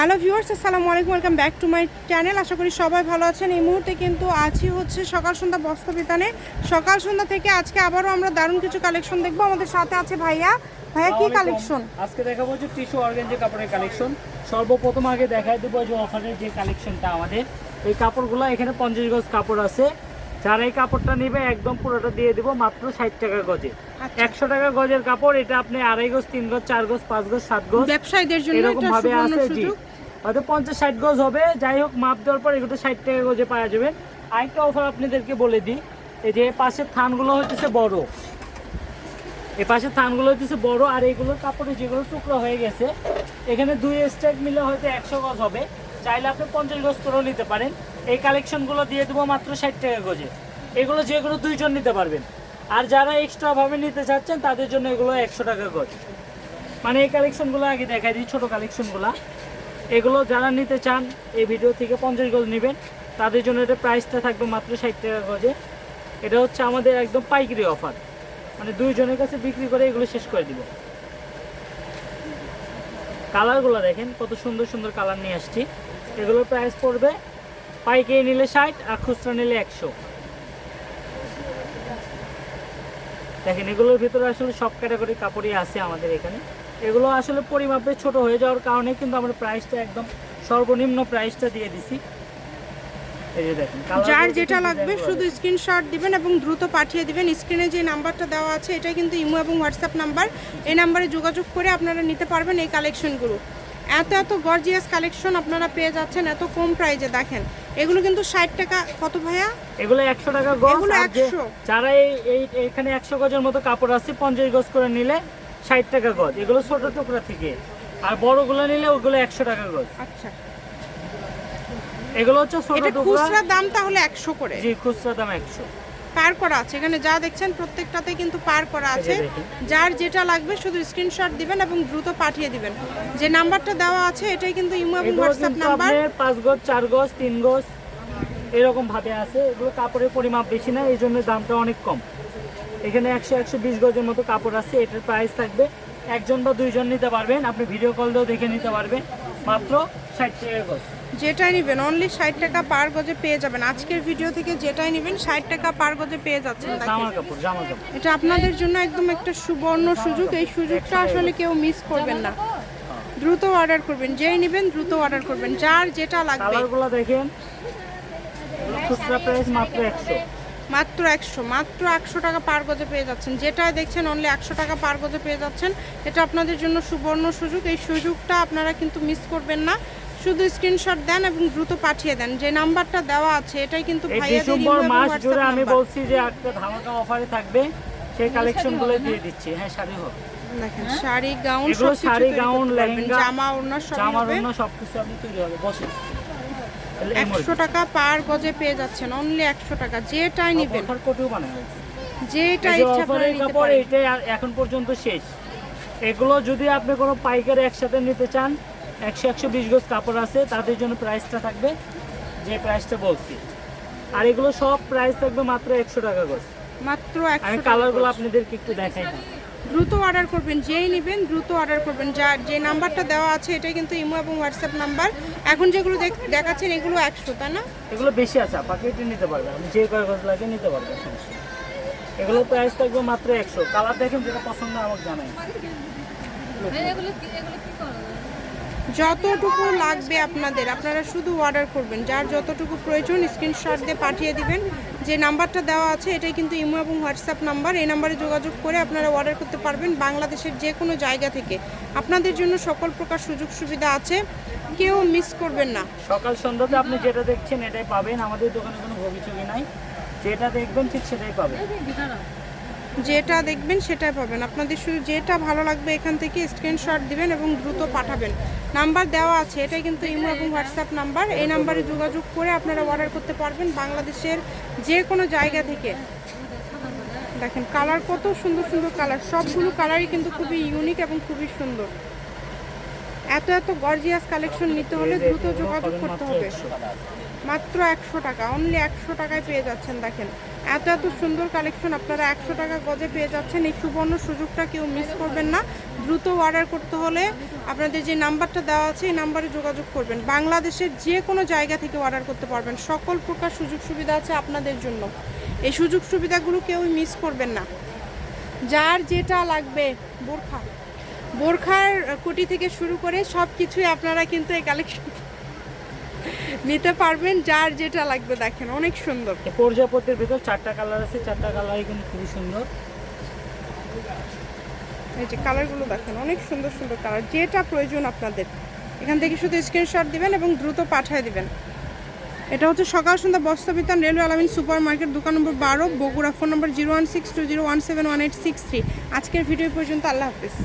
Hello viewers আসসালামু আলাইকুম welcome back to my channel. আশা করি সবাই ভালো আছেন। এই মুহূর্তে কিন্তু আছি হচ্ছে সকাল সন্ধ্যা বস্ত্র বিতানে। সকাল সন্ধ্যা থেকে আজকে আবারও আমরা দারুণ কিছু কালেকশন দেখব। আমাদের সাথে আছে ভাইয়া। ভাইয়া কি কালেকশন আজকে দেখাবো যে টিস্যু অর্গেঞ্জে কাপড়ের কালেকশন সর্বপ্রথম আগে দেখাই দেবো যে অফারের যে কালেকশনটা আমাদের। এই কাপড়গুলো এখানে পঞ্চাশ গজ কাপড় আছে। যারা এই কাপড়টা নিবে একদম পুরোটা দিয়ে দিব মাত্র ষাট টাকা গজে। আচ্ছা। একশো টাকা গজের কাপড় এটা আপনি আড়াই গজ তিন গজ চার গজ পাঁচ গজ সাত গজ ব্যবসায়ীদের জন্য এরকম ভাবে আছে জি। হয়তো পঞ্চাশ ষাট গজ হবে যাই হোক মাপ দেওয়ার পর এগুলো ষাট টাকা গজে পাওয়া যাবে। আরেকটা অফার আপনাদেরকে বলে দিই এই যে পাশের থানগুলো হচ্ছে বড়। এ পাশের থানগুলো হচ্ছে বড় আর এইগুলো কাপড়ে যেগুলো টুকরো হয়ে গেছে এখানে দুই স্টেক মিলে হয়তো একশো গজ হবে। চাইলে আপনি পঞ্চাশ গজ করেও নিতে পারেন। এই কালেকশনগুলো দিয়ে দেবো মাত্র ষাট টাকা গজে। এগুলো যেগুলো দুইজন নিতে পারবেন। আর যারা এক্সট্রাভাবে নিতে চাচ্ছেন, তাদের জন্য এগুলো একশো টাকা গজ। মানে এই কালেকশনগুলো আগে দেখাই দিই, ছোটো কালেকশনগুলো এগুলো যারা নিতে চান, এই ভিডিও থেকে পঞ্চাশ গজ নেবেন। তাদের জন্য এটা প্রাইসটা থাকবে মাত্র ষাট টাকা গজে। এটা হচ্ছে আমাদের একদম পাইকারি অফার মানে দুইজনের কাছে বিক্রি করে এগুলো শেষ করে দিব। কালারগুলো দেখেন, কত সুন্দর সুন্দর কালার নিয়ে আসছি। এগুলোর প্রাইস পড়বে পাইকারি নিলে ষাট আর খুচরা নিলে একশো। দেখেন, এগুলোর ভিতরে আসলে সব ক্যাটাগরি কাপড়ই আছে আমাদের এখানে। এগুলো আসলে পরিমাপে ছোট হয়ে যাওয়ার কারণে কিন্তু আমরা প্রাইসটা একদম সর্বনিম্ন প্রাইসটা দিয়ে দিছি এই যে দেখেন colour যার যেটা লাগবে শুধু করা স্ক্রিনশট দিবেন এবং দ্রুত পাঠিয়ে দিবেন। স্ক্রিনে যে নাম্বারটা দেওয়া আছে এটা কিন্তু ইমো এবং হোয়াটসঅ্যাপ নাম্বার এই নাম্বারে যোগাযোগ করে আপনারা নিতে পারবেন এই কালেকশনগুলো এত এত গর্জিয়াস কালেকশন আপনারা পেয়ে যাচ্ছেন এত কম প্রাইজে দেখেন এগুলো কিন্তু ষাট টাকা কত ভাইয়া? এগুলো একশো টাকা গজ এগুলো আর যে 100 যারা এই এই এখানে একশো গজের মতো কাপড় আছে পঞ্চাশ গজ করে নিলে ষাট টাকা গজ। এগুলো ছোট টুকরা থেকে। আর বড়গুলো নিলে ওগুলো একশো টাকা গজ। আচ্ছা। এগুলো হচ্ছে ছোট এটা খুচরা দাম তাহলে একশো করে? জি খুচরা দাম একশো। পার করা আছে। এখানে যা দেখছেন প্রত্যেকটাতে কিন্তু পার করা আছে। যার যেটা লাগবে শুধু স্ক্রিনশট দিবেন এবং দ্রুত পাঠিয়ে দিবেন। যে নাম্বারটা দেওয়া আছে এটাই কিন্তু ইমো এবং হোয়াটসঅ্যাপ নাম্বার। পাঁচ গজ চার গজ তিন গজ এরকম ভাবে আছে। এগুলো কাপড়ের পরিমাপ বেশি না এই জন্য দামটা অনেক কম। এখানে একশো একশো বিশ গজের মতো কাপড় আছে এটার প্রাইস থাকবে। একজন বা দুইজন নিতে পারবেন আপনি ভিডিও কল দিয়েও দেখে নিতে পারবেন। মাত্র ষাট টাকা গজ। যেটাই নেবেন অনলি ষাট টাকা পার গজে পেয়ে যাবেন। আজকের ভিডিও থেকে যেটাই নেবেন ষাট টাকা পার গজে পেয়ে যাচ্ছেন এটা আপনাদের জন্য একদম একটা সুবর্ণ সুযোগ। এই সুযোগটা আসলে কেউ মিস করবেন না। দ্রুত অর্ডার করবেন। যেই নেবেন দ্রুত অর্ডার করবেন। যার যেটা লাগবে। কালারগুলো দেখেন। এগুলো খুচরা প্রাইস মাত্র একশো। মাত্র একশো মাত্র একশো টাকা পার গজে পেয়ে যাচ্ছেন। যেটা দেখছেন অনলি একশো টাকা পার গজে পেয়ে যাচ্ছেন। এটা আপনাদের জন্য সুবর্ণ সুযোগ। এই সুযোগটা আপনারা কিন্তু মিস করবেন না। শুধু স্ক্রিনশট দেন এবং দ্রুত পাঠিয়ে দেন। যে নাম্বারটা দেওয়া আছে এটাই কিন্তু ডিসেম্বর মাস জুড়ে আমি বলছি যে একটা ধামাকা অফারে থাকবে সেই কালেকশনগুলো দিয়ে দিচ্ছি। হ্যাঁ শাড়ি হোক দেখেন শাড়ি গাউন সব শাড়ি, গাউন, লেহেঙ্গা, জামা ওড়না সব জামার হবে। অন্য সবকিছু আপনি তৈরি হবে। বসে একশো টাকা পার গজে পেয়ে যাচ্ছেন অনলি একশো টাকা। যেটাই নেবেন। যেটা ইচ্ছা আপনারা নিতে পারেন। এইটাই এখন পর্যন্ত শেষ। এগুলো যদি আপনি কোনো পাইকারি একসাথে নিতে চান একশো একশো বিশ গজ কাপড় আছে তাদের জন্য প্রাইসটা থাকবে যে প্রাইসটা বলছি। আর এগুলো সব প্রাইস থাকবে মাত্র একশো টাকা গজ। মাত্র আমি একশো কালারগুলো আপনাদেরকে একটু দেখাই দ্রুত অর্ডার করবেন যেই নেবেন দ্রুত অর্ডার করবেন। যা যে নাম্বারটা দেওয়া আছে এটাই কিন্তু ইমো এবং হোয়াটসঅ্যাপ নাম্বার এখন যেগুলো দেখ- দেখাচ্ছেন এগুলো একশো তাই না? এগুলো বেশি আছে পাকেটে নিতে পারবেন। আপনি যে কয় গজ লাগে নিতে পারবেন। এগুলো প্রাইস থাকবে মাত্র একশো। কালার দেখেন যেটা পছন্দ হয় আমাকে জানাই। যতটুকু লাগবে আপনাদের, আপনারা শুধু অর্ডার করবেন। যার যতটুকু প্রয়োজন স্ক্রিনশট দিয়ে পাঠিয়ে দিবেন। যে নাম্বারটা দেওয়া আছে, এটাই কিন্তু ইমো এবং হোয়াটসঅ্যাপ নাম্বার এই নাম্বারে যোগাযোগ করে আপনারা অর্ডার করতে পারবেন বাংলাদেশের যে কোনো জায়গা থেকে। আপনাদের জন্য সকল প্রকার সুযোগ সুবিধা আছে। কেউ মিস করবেন না। সকাল সন্ধ্যাতে আপনি যেটা দেখছেন, এটাই পাবেন। আমাদের দোকানে কোনো ভবিষ্যৎ নাই। যেটা দেখবেন ঠিক সেটাই পাবেন। যেটা দেখবেন সেটাই পাবেন। আপনাদের শুধু যেটা ভালো লাগবে এখান থেকে স্ক্রিনশট দিবেন এবং দ্রুত পাঠাবেন। নাম্বার দেওয়া আছে, এটাই কিন্তু ইমো এবং হোয়াটসঅ্যাপ নাম্বার। এই নাম্বারে যোগাযোগ করে আপনারা অর্ডার করতে পারবেন বাংলাদেশের যে কোনো জায়গা থেকে। দেখেন কালার কত সুন্দর সুন্দর কালার সবগুলো কালারই কিন্তু খুবই ইউনিক এবং খুবই সুন্দর। এত এত গর্জিয়াস কালেকশন নিতে হলে দ্রুত যোগাযোগ করতে হবে। মাত্র একশো টাকা অনলি একশো টাকায় পেয়ে যাচ্ছেন দেখেন। এত এত সুন্দর কালেকশন আপনারা একশো টাকা গজে পেয়ে যাচ্ছেন। এই সুবর্ণ সুযোগটা কেউ মিস করবেন না। দ্রুত অর্ডার করতে হলে আপনাদের যে নাম্বারটা দেওয়া আছে, এই নাম্বারে যোগাযোগ করবেন। বাংলাদেশের যে কোনো জায়গা থেকে অর্ডার করতে পারবেন। সকল প্রকার সুযোগ সুবিধা আছে আপনাদের জন্য। এই সুযোগ সুবিধাগুলো কেউ মিস করবেন না। যার যেটা লাগবে, বোরখা। বোরখার কুটি থেকে শুরু করে সব কিছুই আপনারা কিন্তু এই কালেকশন নিতে পারবেন যার যেটা লাগবে দেখেন অনেক সুন্দর। এই প্রজাপতির ভেতর চারটা কালার আছে চারটা কালারই কিন্তু খুবই সুন্দর। এই যে কালারগুলো দেখেন অনেক সুন্দর সুন্দর কালার। যেটা প্রয়োজন আপনাদের। এখান থেকে শুধু স্ক্রিনশট দিবেন এবং দ্রুত পাঠিয়ে দিবেন। এটা হচ্ছে সকাল সন্ধ্যা Bostabitan railway Alamin super market দোকান নম্বর বারো Bogura phone number zero one six two zero one seven one eight six three. আজকের ভিডিও পর্যন্ত আল্লাহ হাফিজ।